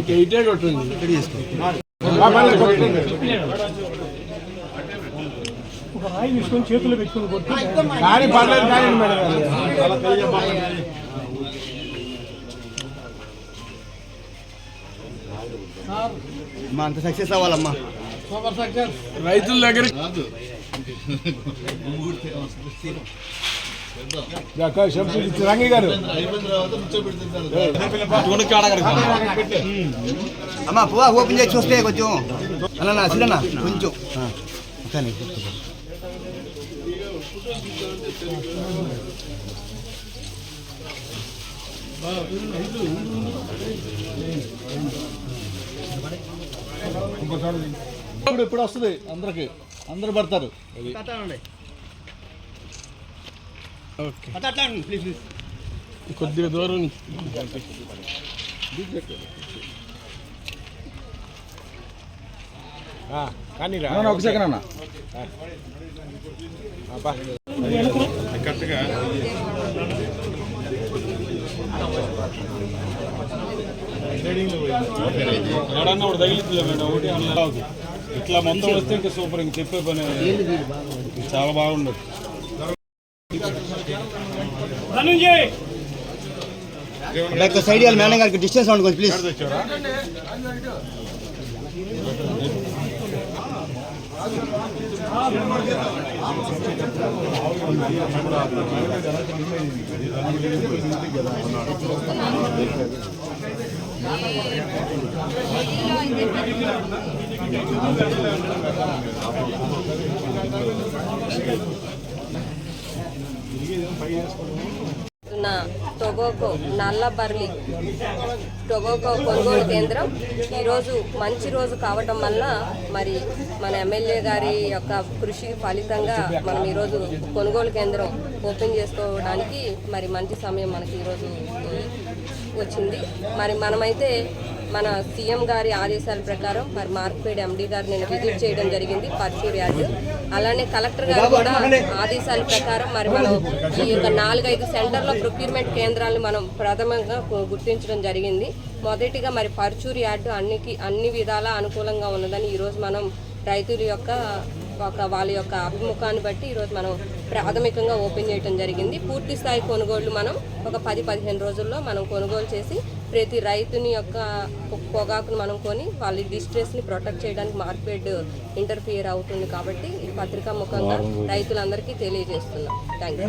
కొట్టింది ఒక రాయి తీసుకొని చేతుల్లో పెట్టుకుని కొట్టి కానీ పర్లేదు కానీ మేడం అంత సక్సెస్ అవ్వాలమ్మా. రైతుల దగ్గర రంగి గారు. అమ్మా పువ్వా ఓపెన్ చేసి చూస్తే కొంచెం. అన్న సిలన్న కొంచెం. ఆ, కానీ ఇప్పుడు ఇప్పుడు వస్తుంది? అందరికి. అందరు పడతారు. కొద్దిగా దూరం కానీ ఒక సెకండ్ అన్న ఎడన్నా ఒకటి తగిలిద్దిలే మేడం ఒకటి అన్న. ఇట్లా మొత్తం వస్తే ఇంకా సూపర్ ఇంక చెప్పే పని చాలా బాగుండదు ధనంజయ్! బ్యాక్ సైడ్ ఇవ్వాలి మేడం గారికి డిస్టెన్స్ అవ్వండి కొంచెం ప్లీజ్ నా టొబాకో నల్లబర్లి టొబాకో కొనుగోలు కేంద్రం. ఈరోజు మంచి రోజు కావటం వల్ల మరి మన ఎమ్మెల్యే గారి యొక్క కృషి ఫలితంగా మనం ఈరోజు కొనుగోలు కేంద్రం ఓపెన్ చేసుకోవడానికి మరి మంచి సమయం మనకి ఈరోజు వచ్చింది. మరి మనమైతే మన సీఎం గారి ఆదేశాల ప్రకారం మరి మార్క్పేడ్ ఎండి గారు నేను విజిట్ చేయడం జరిగింది పర్చూర్ యార్డ్. అలానే కలెక్టర్ గారు కూడా ఆదేశాల ప్రకారం మరి మనం ఈ యొక్క నాలుగైదు సెంటర్ల ప్రొక్యూర్మెంట్ కేంద్రాలను మనం ప్రథమంగా గుర్తించడం జరిగింది. మొదటిగా మరి పర్చూర్ యార్డు అన్నికి అన్ని విధాలా అనుకూలంగా ఉన్నదని ఈరోజు మనం రైతుల యొక్క ఒక వాళ్ళ యొక్క అభిముఖాన్ని బట్టి ఈరోజు మనం ప్రాథమికంగా ఓపెన్ చేయడం జరిగింది. పూర్తి స్థాయి కొనుగోళ్ళు మనం ఒక పది పదిహేను రోజుల్లో మనం కొనుగోలు చేసి ప్రతి రైతుని యొక్క పొగాకును మనం కొని వాళ్ళ డిస్ట్రెస్ని ప్రొటెక్ట్ చేయడానికి మార్కెట్ ఇంటర్ఫియర్ అవుతుంది కాబట్టి ఈ పత్రికా ముఖంగా రైతులందరికీ తెలియజేస్తున్నాం. Thank you